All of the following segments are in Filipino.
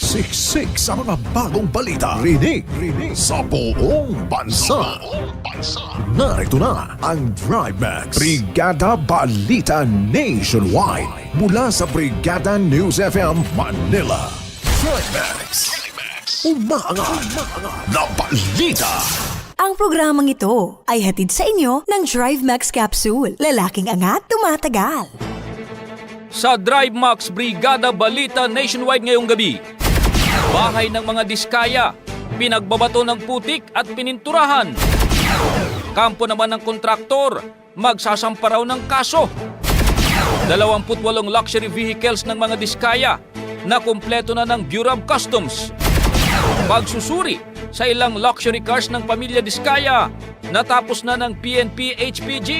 Siksik sa mga bagong balita. Rinig, rinig sa buong bansa. Narito na ang Drive Max. Brigada Balita Nationwide. Mula sa Brigada News FM Manila. Drive Max. Umaangat na balita. Ang programang ito ay hatid sa inyo ng Drive Max Capsule. Lalaking angat, tumatagal. Sa Drive Max Brigada Balita Nationwide ngayong gabi, bahay ng mga diskaya, pinagbabato ng putik at pininturahan. Kampo naman ng kontraktor, magsasampa raw ng kaso. 28 luxury vehicles ng mga diskaya na kumpleto na ng Bureau of Customs. Pagsusuri sa ilang luxury cars ng pamilya Diskaya natapos na ng PNP HPG.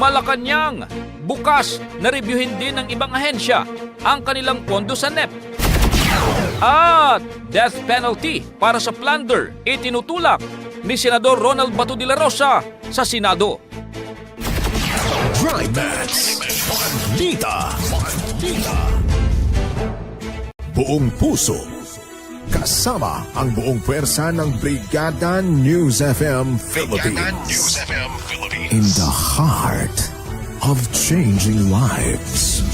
Malacanang, bukas na reviewin din ng ibang ahensya ang kanilang pondo sa NEP. At death penalty para sa plunder itinutulak ni Senador Ronald Bato de la Rosa sa Senado. Drive Max. Buong puso. Kasama ang buong pwersa ng Brigada News FM Philippines. In the heart of changing lives.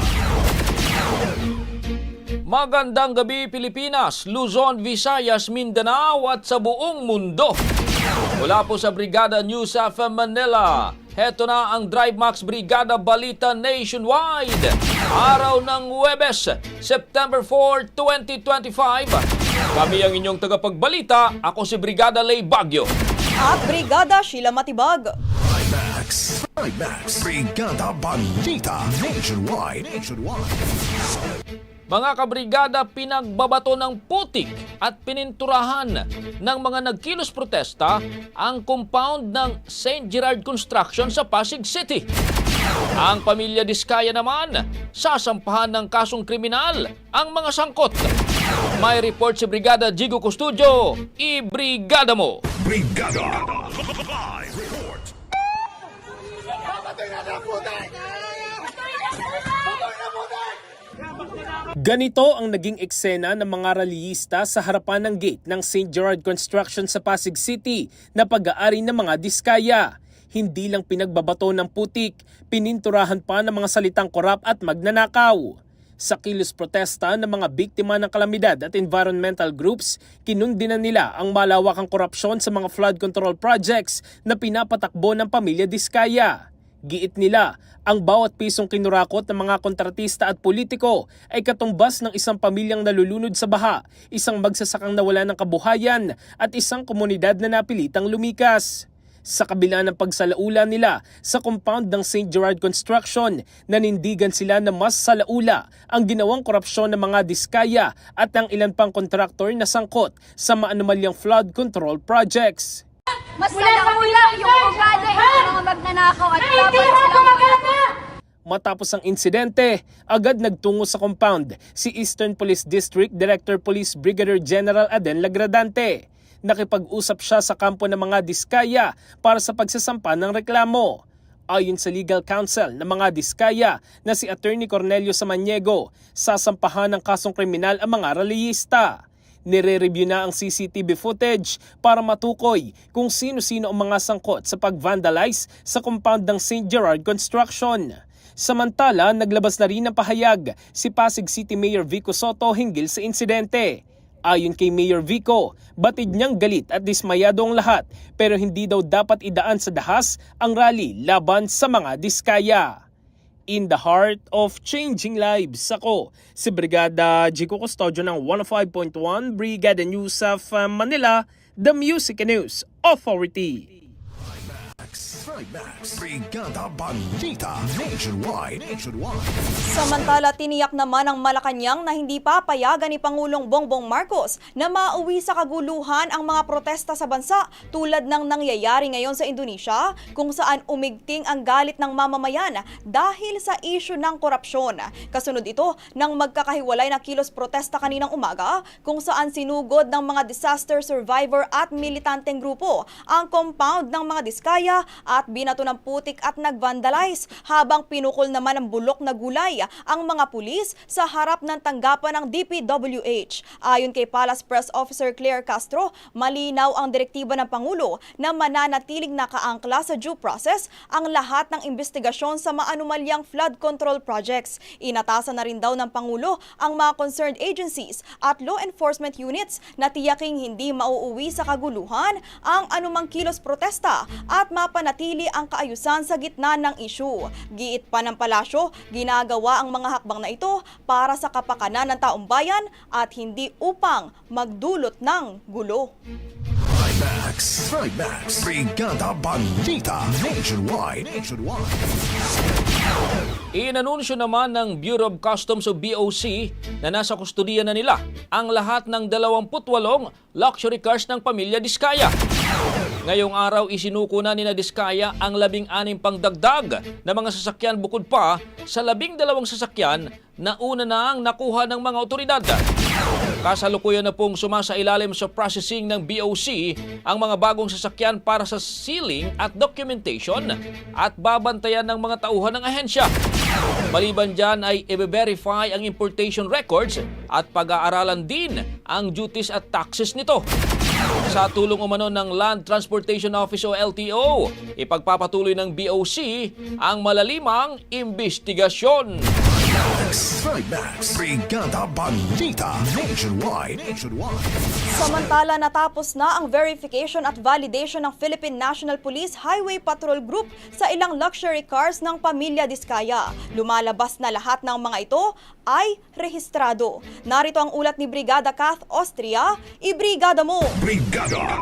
Magandang gabi Pilipinas, Luzon, Visayas, Mindanao at sa buong mundo. Mula po sa Brigada News FM Manila, heto na ang Drive Max Brigada Balita Nationwide. Araw ng Huwebes, September 4, 2025. Kami ang inyong tagapagbalita, ako si Brigada Lay Bagyo. At Brigada Sheila Matibag. Drive Max. Drive Max. Brigada Balita Nationwide. Nationwide. Mga kabrigada pinagbabato ng putik at pininturahan ng mga nagkilos protesta ang compound ng St. Gerard Construction sa Pasig City. Ang pamilya Diskaya naman, sasampahan ng kasong kriminal ang mga sangkot. May report si Brigada Jigo Custudio, i-brigada mo! Brigada. Ganito ang naging eksena ng mga rallyista sa harapan ng gate ng St. Gerard Construction sa Pasig City na pag-aari ng mga diskaya. Hindi lang pinagbabato ng putik, pininturahan pa ng mga salitang korap at magnanakaw. Sa kilos protesta ng mga biktima ng kalamidad at environmental groups, kinundinan nila ang malawakang korupsyon sa mga flood control projects na pinapatakbo ng pamilya Diskaya. Giit nila, ang bawat pisong kinurakot ng mga kontratista at politiko ay katumbas ng isang pamilyang nalulunod sa baha, isang magsasakang nawala ng kabuhayan at isang komunidad na napilitang lumikas. Sa kabila ng pagsalaula nila sa compound ng St. Gerard Construction, nanindigan sila na mas salaula ang ginawang korupsyon ng mga diskaya at ang ilan pang kontraktor na sangkot sa maanumalyang flood control projects. Mas mula yung ugali ng mga magnanakaw at laban silang Matapos ang insidente, agad nagtungo sa compound si Eastern Police District Director Police Brigadier General Aden Lagradante. Nakipag-usap siya sa kampo ng mga diskaya para sa pagsasampa ng reklamo. Ayon sa legal counsel ng mga diskaya na si Attorney Cornelio Samaniego, sasampahan ng kasong kriminal ang mga rallyista. Nire-review na ang CCTV footage para matukoy kung sino-sino ang mga sangkot sa pag-vandalize sa compound ng St. Gerard Construction. Samantala, naglabas na rin ng pahayag si Pasig City Mayor Vico Soto hinggil sa insidente. Ayon kay Mayor Vico, batid niyang galit at dismayado ang lahat pero hindi daw dapat idaan sa dahas ang rally laban sa mga diskaya. In the heart of changing lives, ako si Brigada Jico Custodio ng 105.1 Brigada News of uh, Manila, the Music News Authority. Trimax. Brigada Balita. Nationwide. Nationwide. Samantala, tiniyak naman ng Malacanang na hindi papayagan ni Pangulong Bongbong Marcos na mauwi sa kaguluhan ang mga protesta sa bansa tulad ng nangyayari ngayon sa Indonesia kung saan umigting ang galit ng mamamayan dahil sa isyu ng korupsyon. Kasunod ito ng magkakahiwalay na kilos protesta kaninang umaga kung saan sinugod ng mga disaster survivor at militanteng grupo ang compound ng mga diskaya at binato ng putik at nagvandalize habang pinukol naman ng bulok na gulay ang mga pulis sa harap ng tanggapan ng DPWH. Ayon kay Palace Press Officer Claire Castro, malinaw ang direktiba ng Pangulo na mananatiling nakaangkla sa due process ang lahat ng investigasyon sa maanumalyang flood control projects. Inatasan na rin daw ng Pangulo ang mga concerned agencies at law enforcement units na tiyaking hindi mauuwi sa kaguluhan ang anumang kilos protesta at mapanatili ang kaayusan sa gitna ng isyu. Giit pa ng palasyo, ginagawa ang mga hakbang na ito para sa kapakanan ng taong bayan at hindi upang magdulot ng gulo. Trimax. Trimax. Brigada Balita. Nationwide. Nationwide. Inanunsyo naman ng Bureau of Customs o BOC na nasa kustudiya na nila ang lahat ng 28 luxury cars ng pamilya Diskaya. Ngayong araw isinuko na ni na Diskaya ang labing anim pang dagdag na mga sasakyan bukod pa sa labing dalawang sasakyan na una na ang nakuha ng mga otoridad. Kasalukuyan na pong sumasailalim sa processing ng BOC ang mga bagong sasakyan para sa sealing at documentation at babantayan ng mga tauhan ng ahensya. Maliban dyan ay i-verify ang importation records at pag-aaralan din ang duties at taxes nito. Sa tulong umano ng Land Transportation Office o LTO, ipagpapatuloy ng BOC ang malalimang investigasyon. Trimax. Brigada Balita. Nationwide. Nationwide. Samantala natapos na ang verification at validation ng Philippine National Police Highway Patrol Group sa ilang luxury cars ng pamilya Diskaya. Lumalabas na lahat ng mga ito ay rehistrado. Narito ang ulat ni Brigada Kath Austria. Ibrigada mo! Brigada.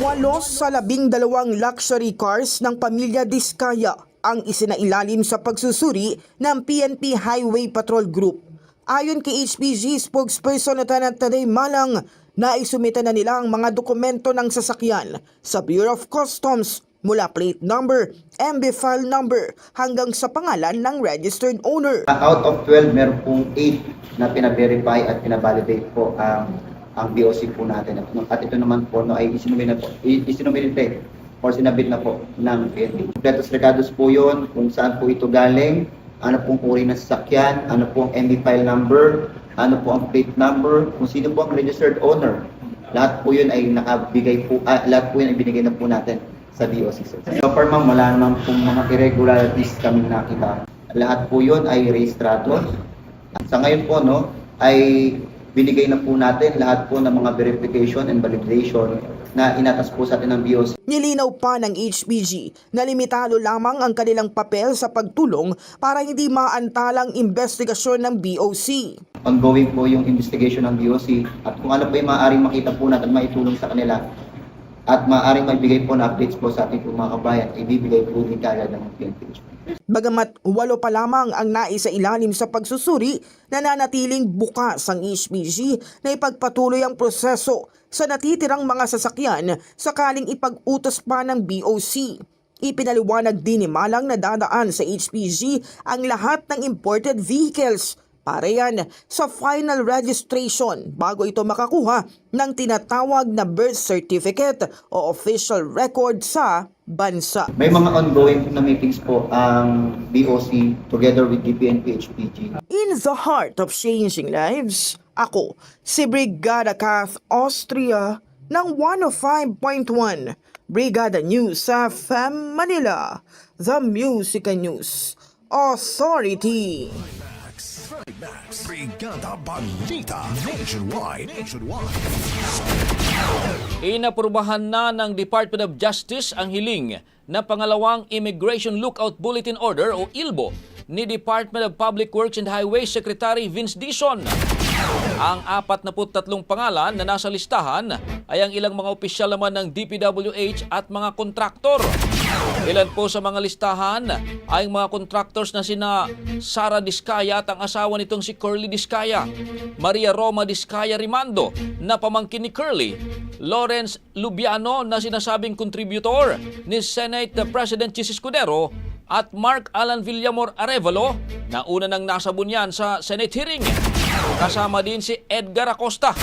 Walo sa labing dalawang luxury cars ng pamilya Diskaya ang isinailalim sa pagsusuri ng PNP Highway Patrol Group. Ayon kay HPG spokesperson na Tanat Taday Malang, naisumita na nila ang mga dokumento ng sasakyan sa Bureau of Customs mula plate number, MB file number hanggang sa pangalan ng registered owner. Out of 12, meron pong 8 na pina-verify at pina-validate po ang ang BOC po natin. At, at ito naman po no, ay isinumit na po, i- isinumirite or sinabit na po ng PNP. Kompletos recados po yun, kung saan po ito galing, ano pong uri ng sasakyan, ano po ang MB file number, ano po ang plate number, kung sino po ang registered owner. Lahat po yun ay nakabigay po, ah, lahat po yun ay binigay na po natin sa sir. So far ma'am, wala naman pong mga irregularities kami nakita. Lahat po yun ay rehistrado Sa ngayon po, no, ay binigay na po natin lahat po ng mga verification and validation na inatas po sa atin ng BOC. Nilinaw pa ng HPG na limitado lamang ang kanilang papel sa pagtulong para hindi maantalang investigasyon ng BOC. Ongoing po yung investigation ng BOC at kung ano po yung maaaring makita po natin maitulong sa kanila at maaaring maibigay po na updates po sa ating mga kabayan, ibibigay po din kagad ng PNP. Bagamat walo pa lamang ang naisa ilalim sa pagsusuri, nananatiling bukas ang HPG na ipagpatuloy ang proseso sa natitirang mga sasakyan sakaling ipag-utos pa ng BOC. Ipinaliwanag din ni Malang na dadaan sa HPG ang lahat ng imported vehicles para yan sa final registration bago ito makakuha ng tinatawag na birth certificate o official record sa bansa. May mga ongoing na meetings po ang BOC together with DPNP HPG. In the heart of changing lives, ako si Brigada Kath Austria ng 105.1 Brigada News sa FM Manila, The Music News Authority. Max, Brigada Balita Nationwide. Nationwide. Inaprubahan na ng Department of Justice ang hiling na pangalawang Immigration Lookout Bulletin Order o ILBO ni Department of Public Works and Highways Secretary Vince Dison. Ang 43 pangalan na nasa listahan ay ang ilang mga opisyal naman ng DPWH at mga kontraktor. Ilan po sa mga listahan ay mga contractors na sina Sara Diskaya at ang asawa nitong si Curly Diskaya, Maria Roma Diskaya Rimando na pamangkin ni Curly, Lawrence Lubiano na sinasabing contributor ni Senate President Chis Escudero at Mark Alan Villamor Arevalo na una nang nasa bunyan sa Senate hearing. Kasama din si Edgar Acosta.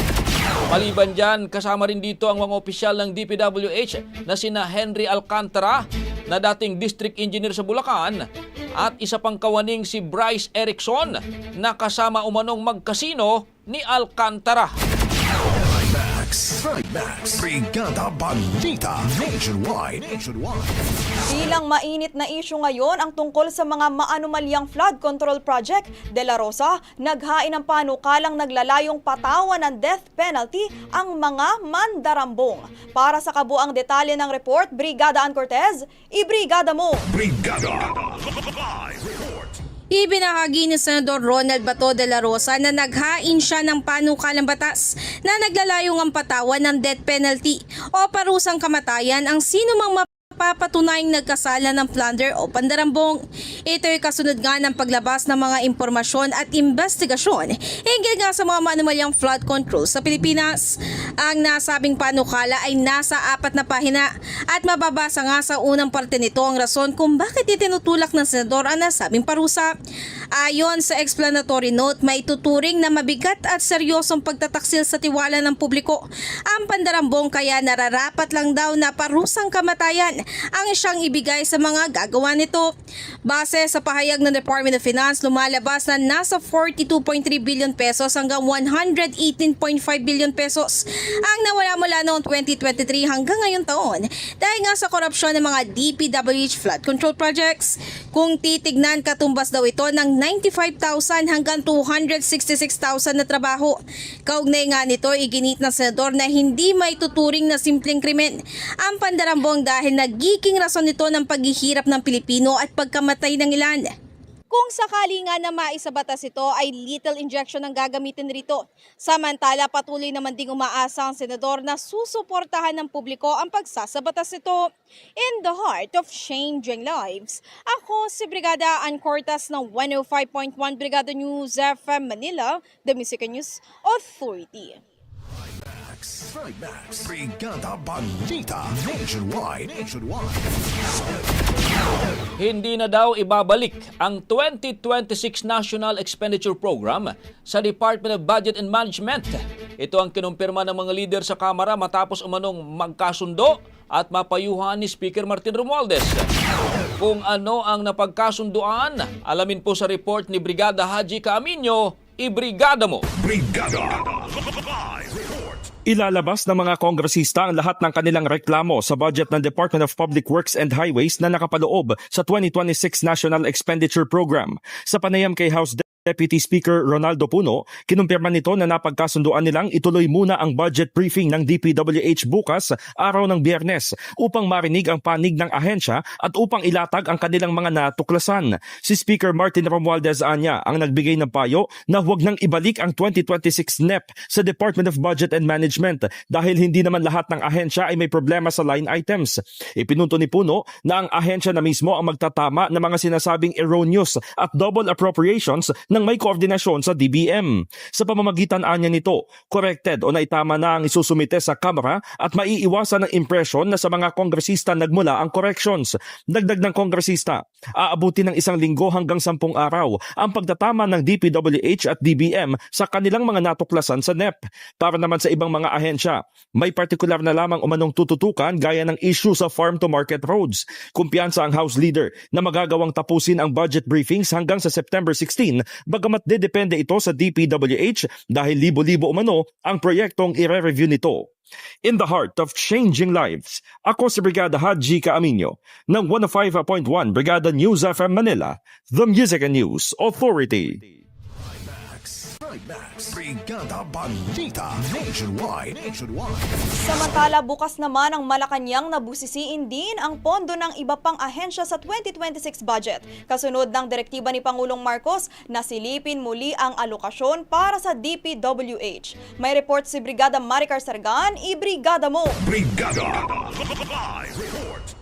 Maliban dyan, kasama rin dito ang mga opisyal ng DPWH na sina Henry Alcantara na dating district engineer sa Bulacan at isa pang kawaning si Bryce Erickson na kasama umanong magkasino ni Alcantara. Max, Max, Brigada Balita Nationwide. Nationwide. Bilang mainit na isyu ngayon ang tungkol sa mga maanumalyang flood control project, De La Rosa naghain ng panukalang naglalayong patawan ng death penalty ang mga mandarambong. Para sa kabuang detalye ng report, Brigada Ann Cortez, ibrigada mo! Brigada Live. Ibinahagi ni Senador Ronald Bato de la Rosa na naghain siya ng panukalang batas na naglalayong ang patawan ng death penalty o parusang kamatayan ang sino mang mapapatunayang nagkasala ng plunder o pandarambong. Ito ay kasunod nga ng paglabas ng mga impormasyon at investigasyon hinggil nga sa mga manumalyang flood control sa Pilipinas. Ang nasabing panukala ay nasa apat na pahina at mababasa nga sa unang parte nito ang rason kung bakit itinutulak ng senador ang nasabing parusa. Ayon sa explanatory note, may tuturing na mabigat at seryosong pagtataksil sa tiwala ng publiko. Ang pandarambong kaya nararapat lang daw na parusang kamatayan ang siyang ibigay sa mga gagawa nito. Base sa pahayag ng Department of Finance, lumalabas na nasa 42.3 billion pesos hanggang 118.5 billion pesos ang nawala mula noong 2023 hanggang ngayon taon dahil nga sa korupsyon ng mga DPWH flood control projects. Kung titignan, katumbas daw ito ng 95,000 hanggang 266,000 na trabaho. Kaugnay nga nito, iginit ng senador na hindi may tuturing na simpleng krimen ang pandarambong dahil nagiging rason nito ng paghihirap ng Pilipino at pagkamatay ng ilan. Kung sakali nga na maisabatas ito ay lethal injection ang gagamitin rito. Samantala patuloy naman ding umaasa ang senador na susuportahan ng publiko ang pagsasabatas ito. In the heart of changing lives, ako si Brigada Ann Cortas ng 105.1 Brigada News FM Manila, The Music News Authority. Max, Max, Brigada Balita Nationwide. Nationwide. Hindi na daw ibabalik ang 2026 National Expenditure Program sa Department of Budget and Management. Ito ang kinumpirma ng mga leader sa Kamara matapos umanong magkasundo at mapayuhan ni Speaker Martin Romualdez. Kung ano ang napagkasunduan, alamin po sa report ni Brigada Haji Caaminyo, ibrigada mo! Brigada. Ilalabas ng mga kongresista ang lahat ng kanilang reklamo sa budget ng Department of Public Works and Highways na nakapaloob sa 2026 National Expenditure Program. Sa panayam kay House Deputy Speaker Ronaldo Puno, kinumpirma nito na napagkasunduan nilang ituloy muna ang budget briefing ng DPWH bukas, araw ng biyernes, upang marinig ang panig ng ahensya at upang ilatag ang kanilang mga natuklasan. Si Speaker Martin Romualdez Anya ang nagbigay ng payo na huwag nang ibalik ang 2026 NEP sa Department of Budget and Management dahil hindi naman lahat ng ahensya ay may problema sa line items. Ipinunto ni Puno na ang ahensya na mismo ang magtatama ng mga sinasabing erroneous at double appropriations ng may koordinasyon sa DBM. Sa pamamagitan anya nito, corrected o naitama na ang isusumite sa Kamara at maiiwasan ng impression na sa mga kongresista nagmula ang corrections. Dagdag ng kongresista, aabuti ng isang linggo hanggang sampung araw ang pagtatama ng DPWH at DBM sa kanilang mga natuklasan sa NEP. Para naman sa ibang mga ahensya, may partikular na lamang umanong tututukan gaya ng issue sa farm-to-market roads. Kumpiyansa ang House Leader na magagawang tapusin ang budget briefings hanggang sa September 16 bagamat dedepende ito sa DPWH dahil libo-libo umano ang proyektong ire-review nito. In the heart of changing lives, ako si Brigada Haji Kaaminyo ng 105.1 Brigada News FM Manila, the Music and News Authority. Trimax. Brigada Balita. Nationwide. Nationwide. Samantala, bukas naman ang Malacanang na busisiin din ang pondo ng iba pang ahensya sa 2026 budget. Kasunod ng direktiba ni Pangulong Marcos na silipin muli ang alokasyon para sa DPWH. May report si Brigada Maricar Sargan, i-brigada mo! Brigada. Live report.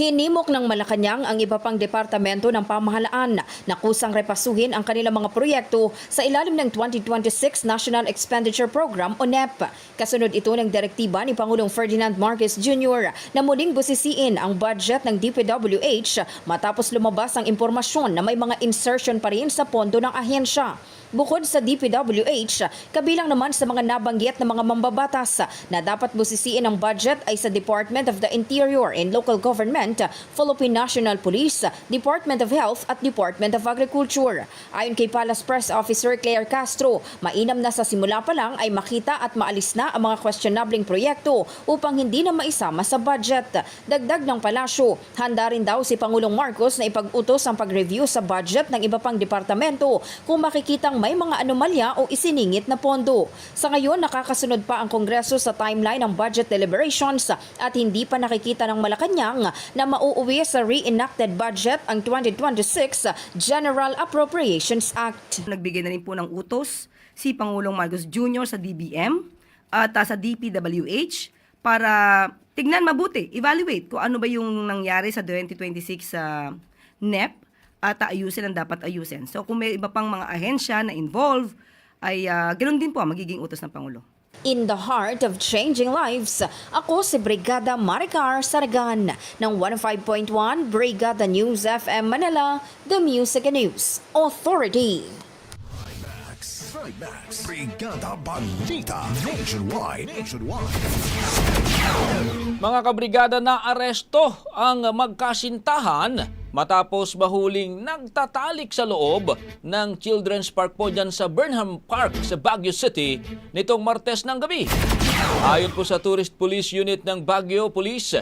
Hinimok ng Malacanang ang iba pang departamento ng pamahalaan na kusang repasuhin ang kanilang mga proyekto sa ilalim ng 2026 National Expenditure Program o NEP. Kasunod ito ng direktiba ni Pangulong Ferdinand Marcos Jr. na muling busisiin ang budget ng DPWH matapos lumabas ang impormasyon na may mga insertion pa rin sa pondo ng ahensya. Bukod sa DPWH, kabilang naman sa mga nabanggit na mga mambabatas na dapat busisiin ang budget ay sa Department of the Interior and Local Government, Philippine National Police, Department of Health at Department of Agriculture. Ayon kay Palace Press Officer Claire Castro, mainam na sa simula pa lang ay makita at maalis na ang mga questionabling proyekto upang hindi na maisama sa budget. Dagdag ng palasyo, handa rin daw si Pangulong Marcos na ipag-utos ang pag-review sa budget ng iba pang departamento kung makikitang may mga anomalya o isiningit na pondo. Sa ngayon, nakakasunod pa ang Kongreso sa timeline ng budget deliberations at hindi pa nakikita ng Malacanang na mauuwi sa reenacted budget ang 2026 General Appropriations Act. Nagbigay na rin po ng utos si Pangulong Marcos Jr. sa DBM at uh, sa DPWH para tignan mabuti, evaluate kung ano ba yung nangyari sa 2026 sa NEP at ayusin ang dapat ayusin. So kung may iba pang mga ahensya na involved, ay uh, ganoon din po ang magiging utos ng Pangulo. In the heart of changing lives, ako si Brigada Maricar Saragan ng 105.1 Brigada News FM Manila, The Music and News Authority. Trimax. Brigada Balita. Nationwide. Nationwide. Mga kabrigada na aresto ang magkasintahan matapos mahuling nagtatalik sa loob ng Children's Park po dyan sa Burnham Park sa Baguio City nitong Martes ng gabi. Ayon po sa Tourist Police Unit ng Baguio Police,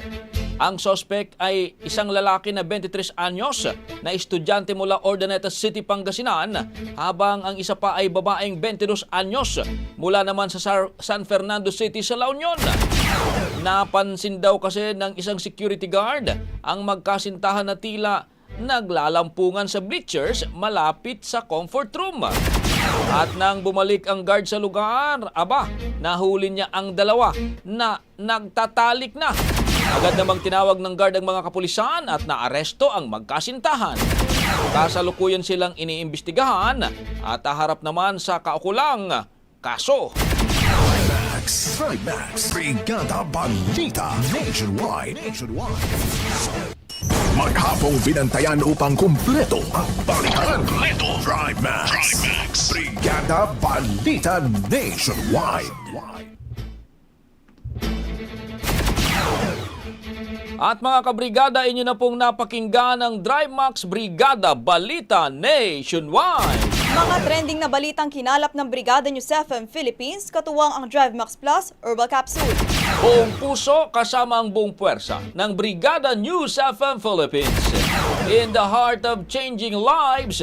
ang sospek ay isang lalaki na 23 anyos na estudyante mula Ordaneta City, Pangasinan habang ang isa pa ay babaeng 22 anyos mula naman sa San Fernando City sa La Union. Napansin daw kasi ng isang security guard ang magkasintahan na tila naglalampungan sa bleachers malapit sa comfort room. At nang bumalik ang guard sa lugar, aba, nahuli niya ang dalawa na nagtatalik na. Agad namang tinawag ng guard ang mga kapulisan at naaresto ang magkasintahan. Kasalukuyan silang iniimbestigahan at haharap naman sa kaukulang kaso. Trimax. Trimax. Brigada Balita. Nationwide. Nationwide. Maghapong binantayan upang kumpleto ang balikan. Kumpleto. Trimax. Trimax. Brigada Balita Nationwide. At mga kabrigada, inyo na pong napakinggan ang Drive Max Brigada Balita Nationwide. Mga trending na balitang kinalap ng Brigada News FM Philippines, katuwang ang Drive Max Plus Herbal Capsule. Buong puso kasama ang buong puwersa ng Brigada News FM Philippines. In the heart of changing lives,